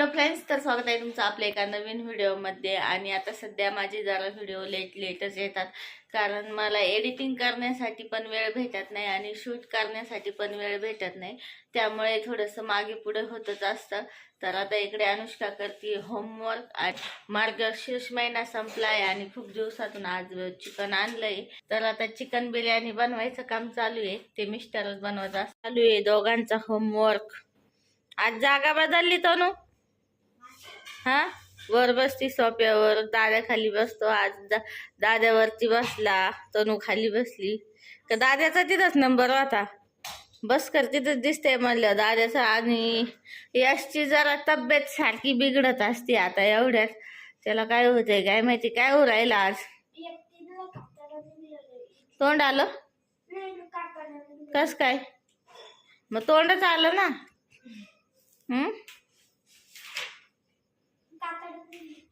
Hello friends तर स्वागत आहे तुमचं आपल्या एका नवीन व्हिडिओमध्ये आणि आता सध्या माझे जरा व्हिडिओ लेट लेटच येतात. कारण मला एडिटिंग करण्यासाठी पण वेळ भेटत नाही आणि शूट करण्यासाठी पण वेळ भेटत नाही. त्यामुळे थोडंसं मागे पुढे होतच असतं. तर आता इकडे अनुष्का करते होमवर्क आणि मार्गशीर्ष महिना संपलाय आणि खूप दिवसातून आज चिकन आणलंय. तर आता चिकन बिर्याणी बनवायचं काम चालू आहे. ते मिस्टरच बनवत चालू आहे. दोघांचा होमवर्क आज जागा बदलली तनू. हा? वर बसती सोप्यावर दाद्या खाली बसतो आज. दा दाद्यावरती बसला तनू खाली बसली. का दाद्याचा तिथंच नंबर होता. बस कर तिथंच दिसतंय म्हणलं दाद्याचा आणि यशची जरा तब्येत सारखी बिघडत असते आता एवढ्यात. त्याला काय होतंय काय माहिती काय हो राहिलं आज? तोंड आलं? कस काय? मग तोंडच आलं ना? हम्म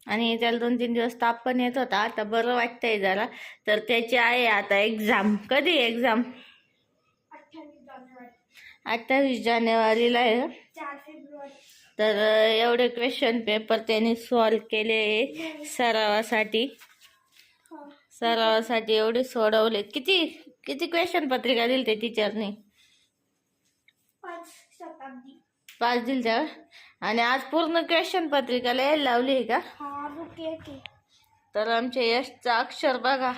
आणि त्याला दोन तीन दिवस ताप पण येत होता. आता बरं वाटतंय जरा. तर त्याची आहे आता एक्झाम कधी एक्झाम अठ्ठावीस जानेवारीला आहे. तर एवढे क्वेश्चन पेपर त्यांनी सॉल्व केले सरावासाठी. सरावासाठी एवढे सोडवले. किती किती क्वेश्चन पत्रिका दिली ते टीचरनी पाच दिल त्या आणि आज पूर्ण क्वेश्चन पत्रिका लिहायला लावली आहे का? तर आमच्या यशचं अक्षर बघा.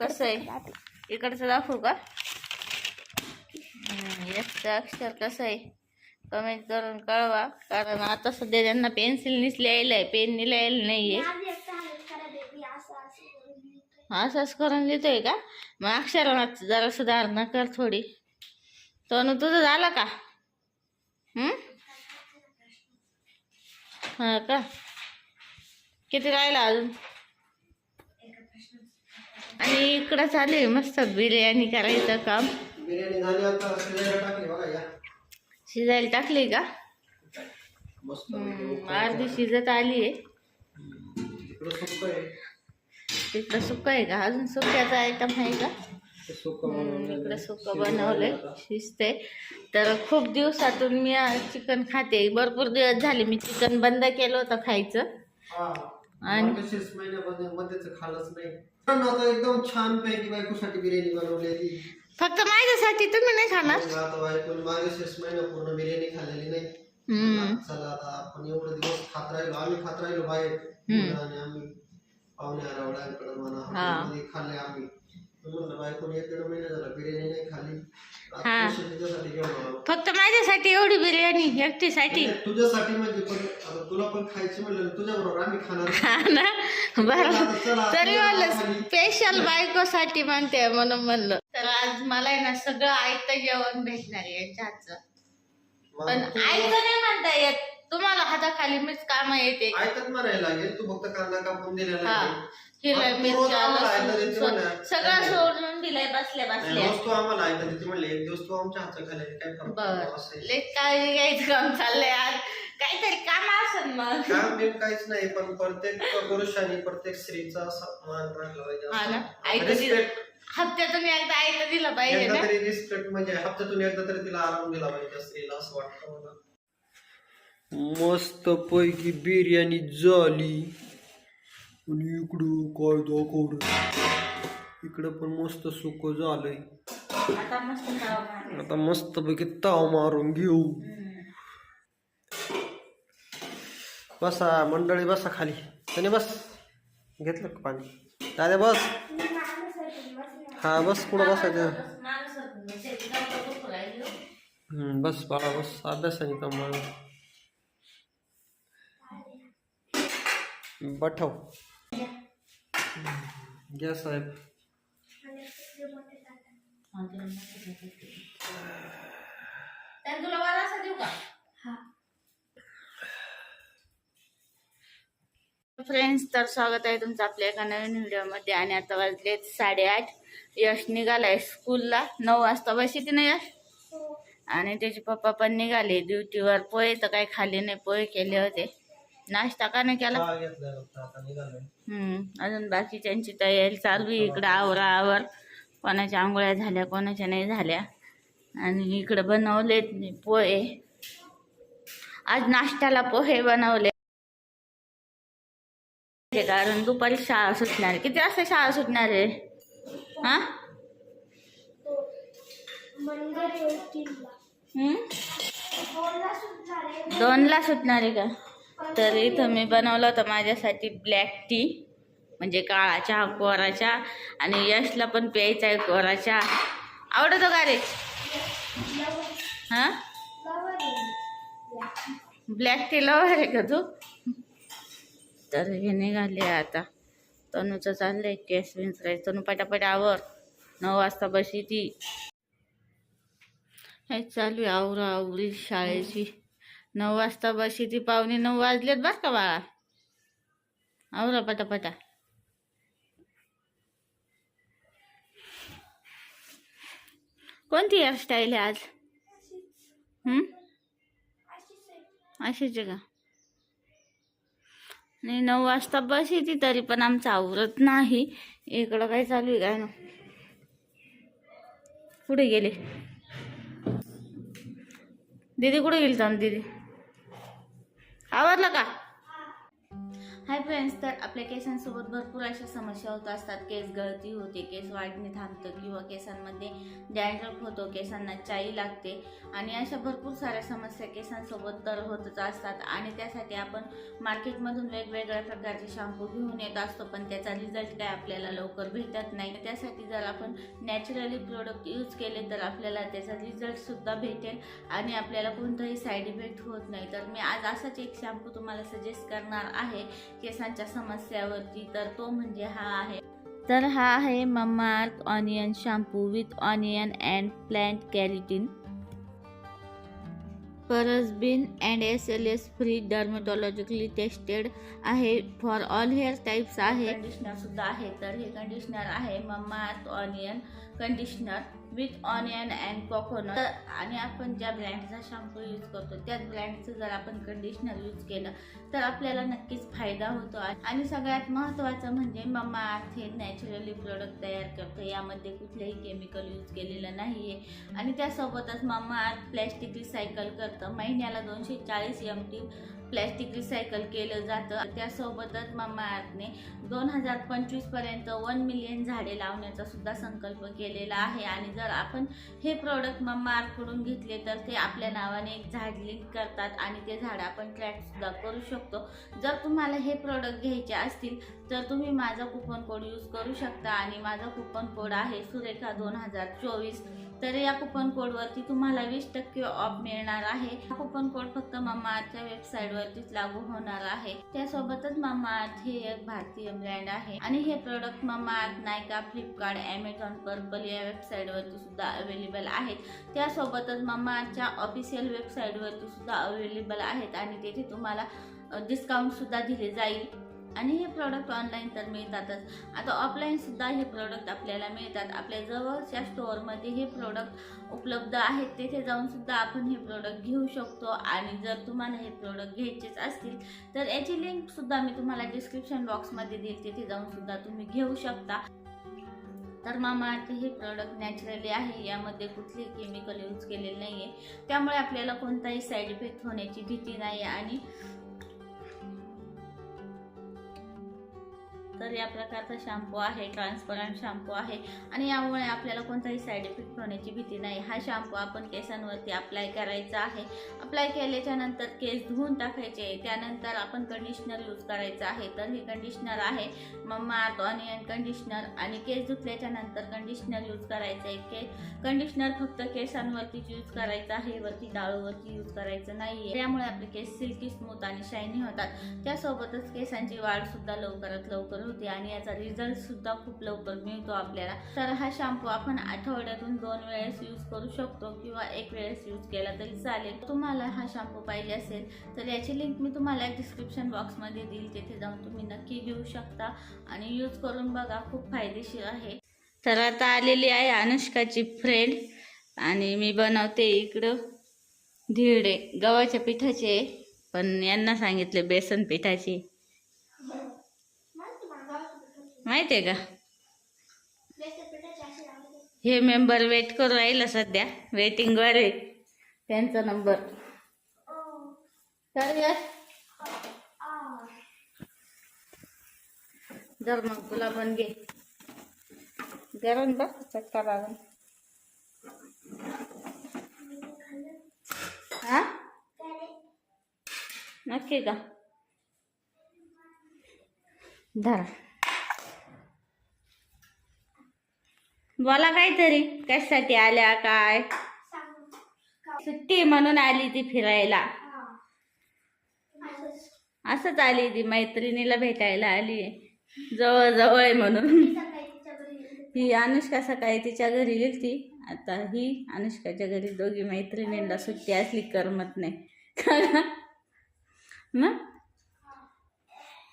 कसं आहे? इकडचं दाखवू का? यशचं अक्षर कसं आहे? कमेंट करून कळवा. कारण आता सध्या त्यांना पेन्सिलनीच लिहायला आहे. पेननी लिहायला नाहीये. असंच करून लिहितोय का? मग अक्षरात जरा सुधारणा कर थोडी. तनु तुझं झालं का? हम्म? हा का? किती राहिला अजून? आणि इकडं चालू आहे मस्त बिर्याणी करायचं काम. शिजायला टाकली का? अर्धी शिजत आली आहे. तिकडं सुक्क आहे. का? अजून सुक्याचा आयटम आहे का. इकडं सुक्क बनवलंय. शिजते तर खूप दिवसातून मी चिकन खाते. भरपूर दिवस झाले मी चिकन बंद केलं होतं खायचं. आणि- मध्येच खाल्लंच नाही. पण आता एकदम छान पैकी बायकोसाठी बिर्याणी बनवलेली फक्त माझ्यासाठी तुम्ही नाही खाणार? आता बायकोने मार्गशीर्ष महिना पूर्ण बिर्याणी खाल्लेली नाही. हम्म. चला आता आपण एवढे दिवस खात राहिलो. आम्ही खात राहिलो बाहेर. आणि आम्ही पाहुणे आरावड्यांकडे म्हणा हा. हॉटेलमध्ये खाल्ले आम्ही. म्हणलं बायकोने एक दीड महिना झाला बिर्याणी नाही खाल्ली. आता हा. special तिच्यासाठी घेऊन आलो. फक्त माझ्यासाठी एवढी बिर्याणी एकटीसाठी. नाही, तुझ्यासाठी म्हणजे पण आता तुला पण खायची म्हणलं तुझ्या बरोबर आम्ही खाणार. हा ना? बरं. तरी म्हणलं. स्पेशल बायकोसाठी म्हणते म्हणून म्हणलं. तर आज मला आहे ना सगळं आयतं जेवण भेटणार आहे यांच्या हातचं. पण तू आयतं नाही म्हणता येत. तुम्हाला हाताखाली मीच काम येते. ऐकत म्हणायला लागेल तू फक्त कांदा कापून दिलेला हा. आहे. हिरव्या मिरच्या लसूण. सगळं सोडून दिलंय बसल्या नाही, बसल्या रोज तू आम्हाला ऐकत देते म्हणले एक दिवस तू आमच्या हातचं खाल्ले काय फरक बर पडतो असं आहे. लय काळजी घ्यायचं काम चाललंय आज काहीतरी काम असेल मग काम बिम काहीच नाही पण प्रत्येक पुरुषाने प्रत्येक स्त्रीचा सन्मान राखला पाहिजे हा ना असं. आयतं दिलं. हप्त्यातून एकदा आयतं दिलं पाहिजे एकदा ना तरी रिस्पेक्ट म्हणजे हप्त्यातून एकदा तरी तिला आराम दिला पाहिजे त्या स्त्रीला असं वाटतं मला मस्त पैकी बिर्याणी झाली आणि इकडं काय दाखवर इकडं पण मस्त सुक झालंय आता मस्त ताव आता मस्त पैकी ताव मारून घेऊ बसा मंडळी बसा खाली त्याने बस घेतलं का पाणी दादा बस हा बस कुठं बसायचं बस बाळा बस अभ्यासाने कमाल बठव घ्या साहेब. हा, तिला मस्त भेटते. त्यानं तुला वारा असा देऊ का? फ्रेंड्स तर स्वागत आहे तुमचं आपल्या एका नवीन व्हिडिओमध्ये. आणि आता वाजलेत साडेआठ. यश निघालाय स्कूलला. नऊ वाजता बस येते ना यश? आणि त्याचे पप्पा पण निघाले. ड्युटीवर पोहे तर काही खाल्ले नाही. पोहे केले होते. नाश्ता का नाही केला? हम्म अजून बाकीच्यांची तयारी चालू आहे. इकडं आवरा आवर कोणाच्या आंघोळ्या झाल्या कोणाच्या नाही झाल्या. आणि इकडं बनवलेत मी पोहे. आज नाश्त्याला पोहे बनवले. कारण दुपारी शाळा सुटणार. किती वाजता शाळा सुटणार आहे? हा? हम्म? दोनला सुटणार आहे का? तर इथं मी बनवलं होतं माझ्यासाठी ब्लॅक टी म्हणजे काळा चहा कोरा चहा आणि यशला पण प्यायचा आहे कोरा चहा आवडतो का रे? हा? ब्लॅक टी लवर आहे का तू? तर हे निघाले आता. तनूचं चाललंय केस विंचरायचं. तनू पटापट आवर. नऊ वाजता बशी ती. हे चालू आहे आवरा आवरी शाळेची. नऊ वाजता बशी ती पाहुणे नऊ वाजलेत बरं का बाळा. आवरा पटापटा. कोणती हेअरस्टाईल आहे आज? अशीच आहे का? नाही नऊ वाजता बस येते तरी पण आमचं आवरत नाही. इकडं काय चालू आहे काय ना कुठे गेले? दीदी कुठे गेली थांब दीदी? આવો લગા. फ्रेंड्स तर आपल्या केसांसोबत भरपूर अशा समस्या होत असतात. केस गळती होते केस वाढणे थांबतं किंवा केसांमध्ये डॅन्ड्रफ होतो केसांना चाई लागते आणि अशा भरपूर साऱ्या समस्या केसांसोबत तर होतच असतात. आणि त्यासाठी आपण मार्केटमधून वेगवेगळ्या प्रकारचे शॅम्पू घेऊन येत असतो पण त्याचा रिझल्ट काय आपल्याला लवकर भेटत नाही. त्यासाठी जर आपण नॅचरली प्रोडक्ट यूज केले तर आपल्याला त्याचा रिझल्टसुद्धा भेटेल आणि आपल्याला कोणताही साईड इफेक्ट होत नाही. तर मी आज असाच एक शॅम्पू तुम्हाला सजेस्ट करणार आहे केस केसांच्या समस्यावरती तर तो म्हणजे हा आहे. तर हा आहे Mamaearth onion shampoo with onion and plant keratin paraben and S L S free dermatologically tested आहे. फॉर ऑल हेअर टाईप्स आहे. कंडिशनरसुद्धा आहे. तर हे कंडिशनर आहे Mamaearth onion conditioner. With onion and coconut आणि आपण ज्या ब्रँडचा शॅम्पू यूज करतो त्याच ब्रँडचं जर आपण कंडिशनर यूज केलं तर आपल्याला नक्कीच फायदा होतो. आणि सगळ्यात महत्त्वाचं म्हणजे मम्मा अर्थ हे नॅचरली प्रोडक्ट तयार करतो. यामध्ये कुठलेही केमिकल यूज केलेलं नाही आहे आणि त्यासोबतच मम्मा अर्थ प्लॅस्टिक रिसायकल करतं. महिन्याला दोनशे चाळीस एम टी प्लॅस्टिक रिसायकल केलं जातं. त्यासोबतच मम्मा अर्थने दोन हजार पंचवीसपर्यंत वन मिलियन झाडे लावण्याचा सुद्धा संकल्प केलेला आहे. आणि जर आपण हे प्रोडक्ट मम्मा अर्थकडून घेतले तर ते आपल्या नावाने एक झाड लिंक करतात आणि ते झाड आपण ट्रॅकसुद्धा करू शकतो. जर तुम्हाला हे प्रोडक्ट घ्यायचे असतील तर तुम्ही माझा कुपन कोड यूज करू शकता. आणि माझा कुपन कोड आहे सुरेखा दोन हजार चोवीस. तर या कुपन कोडवरती तुम्हाला वीस टक्के ऑफ मिळणार आहे. हा कुपन कोड फक्त मम्मा अर्थच्या वेबसाईटवरतीच लागू होणार आहे. त्यासोबतच मामा अर्थ हे एक भारतीय ब्रँड आहे. आणि हे प्रोडक्ट मामा अर्थ नायका फ्लिपकार्ट ॲमेझॉन पर्पल या वेबसाईटवरती सुद्धा अवेलेबल आहेत. त्यासोबतच मामा अर्थच्या ऑफिशियल वेबसाईटवरती सुद्धा अवेलेबल आहेत. आणि तेथे तुम्हाला डिस्काउंट सुद्धा दिले जाईल. आणि हे प्रोडक्ट ऑनलाईन तर मिळतातच. आता ऑफलाईनसुद्धा हे प्रोडक्ट आपल्याला मिळतात. आपल्या जवळच्या स्टोअरमध्ये हे प्रोडक्ट उपलब्ध आहेत. तेथे जाऊनसुद्धा आपण हे प्रोडक्ट घेऊ शकतो. आणि जर तुम्हाला हे प्रोडक्ट घ्यायचेच असतील तर याची लिंकसुद्धा मी तुम्हाला डिस्क्रिप्शन बॉक्समध्ये देईल. तिथे जाऊनसुद्धा तुम्ही घेऊ शकता. तर मामा हे प्रोडक्ट नॅचरली आहे. यामध्ये कुठलेही केमिकल यूज केलेले नाही आहे त्यामुळे आपल्याला कोणताही साईड इफेक्ट होण्याची भीती नाही आणि तर या प्रकारचा शॅम्पू आहे ट्रान्सपरंट शॅम्पू आहे. आणि यामुळे आपल्याला कोणताही साईड इफेक्ट होण्याची भीती नाही. हा शॅम्पू आपण केसांवरती अप्लाय करायचा आहे. अप्लाय केल्याच्यानंतर केस धुवून टाकायचे. त्यानंतर आपण कंडिशनर यूज करायचं आहे. तर हे कंडिशनर आहे. मम्मा ऑनियन कंडिशनर आणि केस धुतल्याच्या नंतर कंडिशनर यूज करायचं. आहे के कंडिशनर फक्त केसांवरतीच यूज करायचं आहे. वरती डाळूवरती यूज करायचं नाही आहे त्यामुळे आपले केस सिल्की स्मूथ आणि शायनी होतात. त्यासोबतच केसांची वाढ सुद्धा लवकरात लवकर होते आणि याचा रिझल्ट सुद्धा खूप लवकर मिळतो आपल्याला. तर हा शॅम्पू आपण आठवड्यातून दोन वेळेस यूज करू शकतो किंवा एक वेळेस यूज केला तरी चालेल. तुम्हाला हा शॅम्पू पाहिजे असेल तर याची लिंक मी तुम्हाला डिस्क्रिप्शन बॉक्समध्ये देईल. तिथे जाऊन तुम्ही नक्की घेऊ शकता आणि यूज करून बघा खूप फायदेशीर आहे. तर आता आलेली आहे अनुष्काची फ्रेंड आणि मी बनवते इकडं धिरडे गव्हाच्या पिठाचे पण यांना सांगितले बेसन पिठाचे. माहिती आहे का? हे मेंबर वेट करू राहिलं सध्या. वेटिंगवर आहे. त्यांचा नंबर जर मग तुला पण घे. गरम बघ चक्का लागून. हा? नक्की का? धरा. बोला काहीतरी. कशासाठी आल्या काय? सुट्टी म्हणून आली ती फिरायला. असंच आली ती मैत्रिणीला भेटायला आली. जवळ जवळ आहे म्हणून. ही अनुष्का सकाळी तिच्या घरी गेलती. आता ही अनुष्काच्या घरी दोघी मैत्रिणींना सुट्टी असली करमत नाही. ना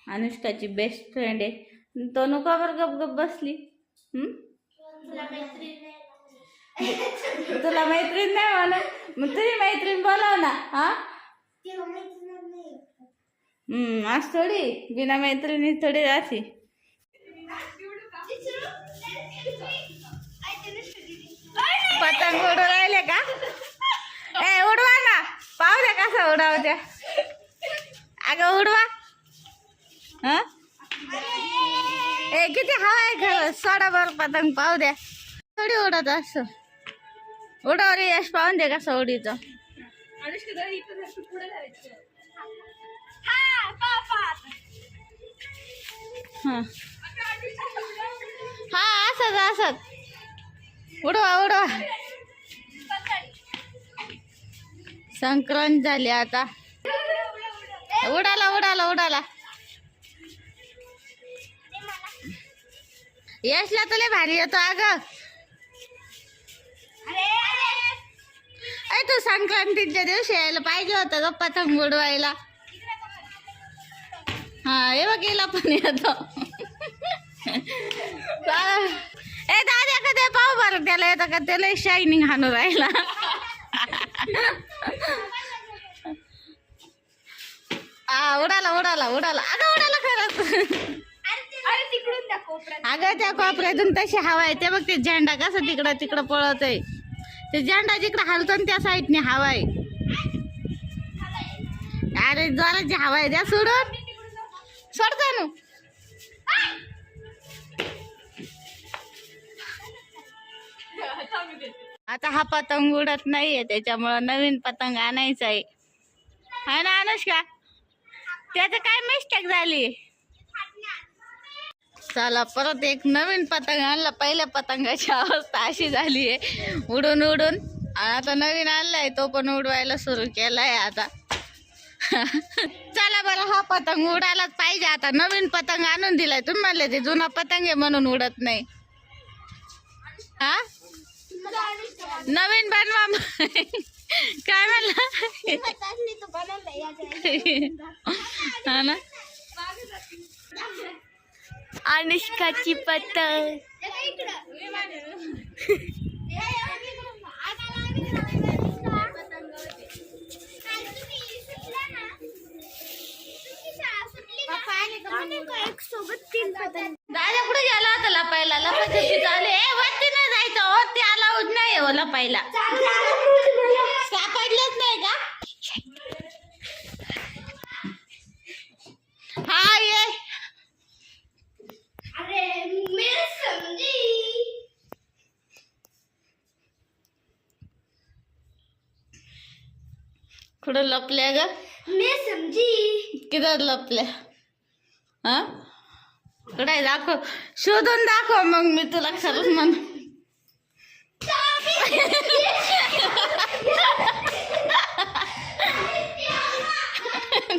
अनुष्काची बेस्ट फ्रेंड आहे. तो नुका बरं गप गप बसली? हम्म? तुला मैत्रीण नाही म्हणा मग तुझी मैत्रीण बोलाव ना हा? हम्म आज थोडी? बिना मैत्रिणी थोडी अशी पतंग उडू राहिले का? ए उडवा ना. पाहू द्या कसं उडाव द्या अगं उडवा. हा? हाय किती खरं. सोडा बरं पतंग पाहू द्या. थोडी उडत असं. उडावर यश पाहून दे कसं उडीचं. हा. असत असंच. उडवा उडवा. संक्रांत झाली आता. उडाला उडाला उडाला. यशला तुला भारी येतो अगं अरे तू संक्रांतीच्या दिवशी यायला पाहिजे होतं ग पतंग उडवायला हा हे बघ गेला पण येतो. ए दादा का ते पाहू बरं त्याला येतं का त्याला शायनिंग हाणू राहिला। आ उडाला उडाला उडाला। अगं उडाला खरंच अगं त्या कोपऱ्यातून तशी हवा आहे. ते बघ ते झेंडा कसं तिकडं तिकडं पळत आहे. ते झेंडा जिकडं हलतो ना त्या साईडने हवा आहे. अरे जोराची हवा आहे. द्या सोडून. सोडता ना आता हा पतंग उडत नाहीये. त्याच्यामुळं नवीन पतंग आणायचा आहे. ना अनुष्का. त्याचं काय मिस्टेक झाली? चला परत एक नवीन पतंग आणला. पहिल्या पतंगाची अवस्था अशी झाली आहे. उडून उडून. आता नवीन आणलाय. तो पण उडवायला सुरू केलाय आता. चला बरं हा पतंग उडायलाच पाहिजे. आता नवीन पतंग आणून दिलाय. तुम्ही म्हणले ते जुना पतंग आहे म्हणून उडत नाही. हा? नवीन बनवा मग. काय म्हणला? हा ना? अनुष्काची पतंग. कुठं लपल्या ग. किधर लपल्या? हा? कुठे? दाखव. शोधून दाखव मग मी तुला खरंच म्हण